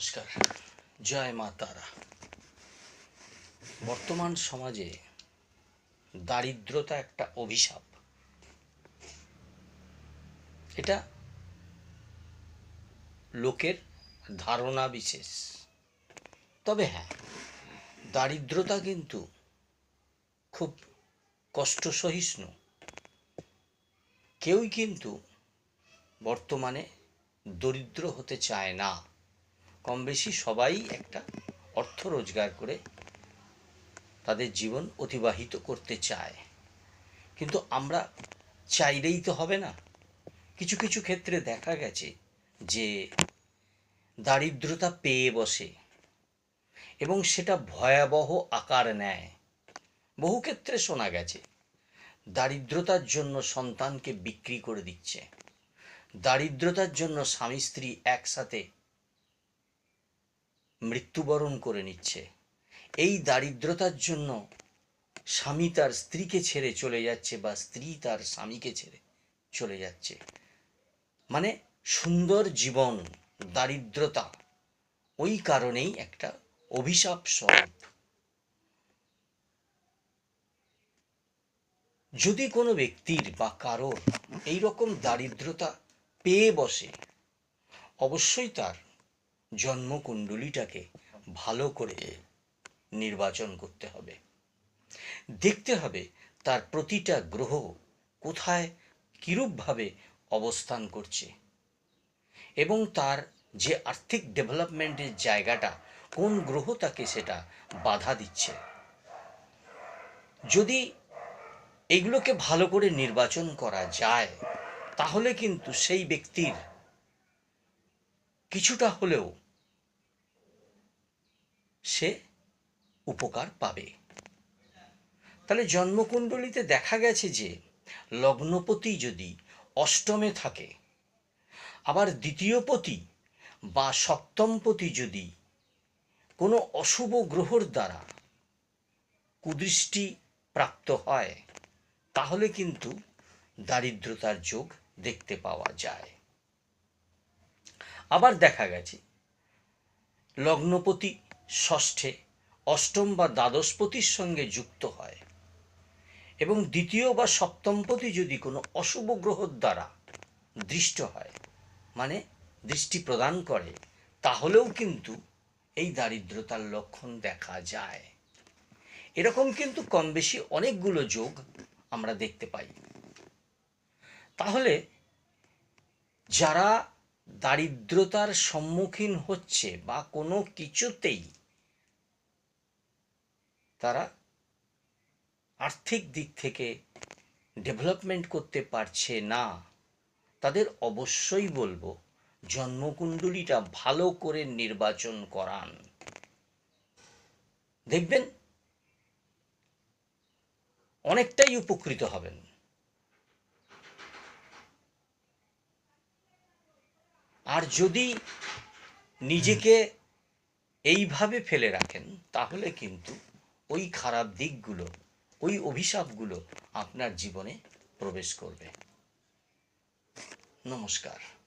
নমস্কার। জয় মা তারা। বর্তমান সমাজে দারিদ্রতা একটা অভিশাপ। এটা লোকের ধারণা বিশেষ। তবে হ্যাঁ দারিদ্রতা কিন্তু খুব কষ্ট সহিষ্ণু কেউই কিন্তু বর্তমানে দরিদ্র হতে চায় না। কম বেশি সবাই একটা অর্থ রোজগার করে তাদের জীবন অতিবাহিত করতে চায়। কিন্তু আমরা চাইলেই তো হবে না। কিছু কিছু ক্ষেত্রে দেখা গেছে যে দারিদ্রতা পেয়ে বসে এবং সেটা ভয়াবহ আকার নেয়। বহু ক্ষেত্রে শোনা গেছে, দারিদ্রতার জন্য সন্তানকে বিক্রি করে দিচ্ছে। দারিদ্রতার জন্য স্বামী স্ত্রী একসাথে মৃত্যুবরণ করে নিচ্ছে। এই দারিদ্রতার জন্য স্বামী তার স্ত্রীকে ছেড়ে চলে যাচ্ছে বা স্ত্রী তার স্বামীকে ছেড়ে চলে যাচ্ছে। মানে সুন্দর জীবন, দারিদ্রতা, ওই কারণেই একটা অভিশাপ স্বরূপ। যদি কোনো ব্যক্তির বা কারোর এই রকম দারিদ্রতা পেয়ে বসে, অবশ্যই তার জন্মকুণ্ডলীটাকে ভালো করে নির্বাচন করতে হবে। দেখতে হবে তার প্রতিটা গ্রহ কোথায় কিরূপভাবে অবস্থান করছে এবং তার যে আর্থিক ডেভেলপমেন্টের জায়গাটা, কোন গ্রহ তাকে সেটা বাধা দিচ্ছে। যদি এগুলোকে ভালো করে নির্বাচন করা যায়, তাহলে কিন্তু সেই ব্যক্তির কিছুটা হলেও সে উপকার পাবে। তাহলে জন্মকুণ্ডলিতে দেখা গেছে যে লগ্নপতি যদি অষ্টমে থাকে, আবার দ্বিতীয় পতি বা সপ্তমপতি যদি কোনো অশুভ গ্রহর দ্বারা কুদৃষ্টি প্রাপ্ত হয়, তাহলে কিন্তু দারিদ্রতার যোগ দেখতে পাওয়া যায়। আবার দেখা গেছে। লগ্নপতি ষষ্ঠে অষ্টম বা দ্বাদশপতির সঙ্গে যুক্ত হয় এবং দ্বিতীয় বা সপ্তমপতি যদি কোনো অশুভ গ্রহর দ্বারা দৃষ্ট হয় মানে দৃষ্টি প্রদান করে, তাহলেও কিন্তু এই দারিদ্রতার লক্ষণ দেখা যায়। এরকম কিন্তু কম বেশি অনেকগুলো যোগ আমরা দেখতে পাই। তাহলে যারা দারিদ্রতার সম্মুখীন হচ্ছে বা কোনো কিছুতেই তারা আর্থিক দিক থেকে ডেভেলপমেন্ট করতে পারছে না। তাদের অবশ্যই বলব, জন্মকুণ্ডলীটা ভালো করে নির্বাচন করান। দেখবেন, অনেকটাই উপকৃত হবেন। আর যদি নিজেকে এইভাবে ফেলে রাখেন, তাহলে কিন্তু ওই খারাপ দিকগুলো, ওই অভিশাপগুলো আপনার জীবনে প্রবেশ করবে। নমস্কার।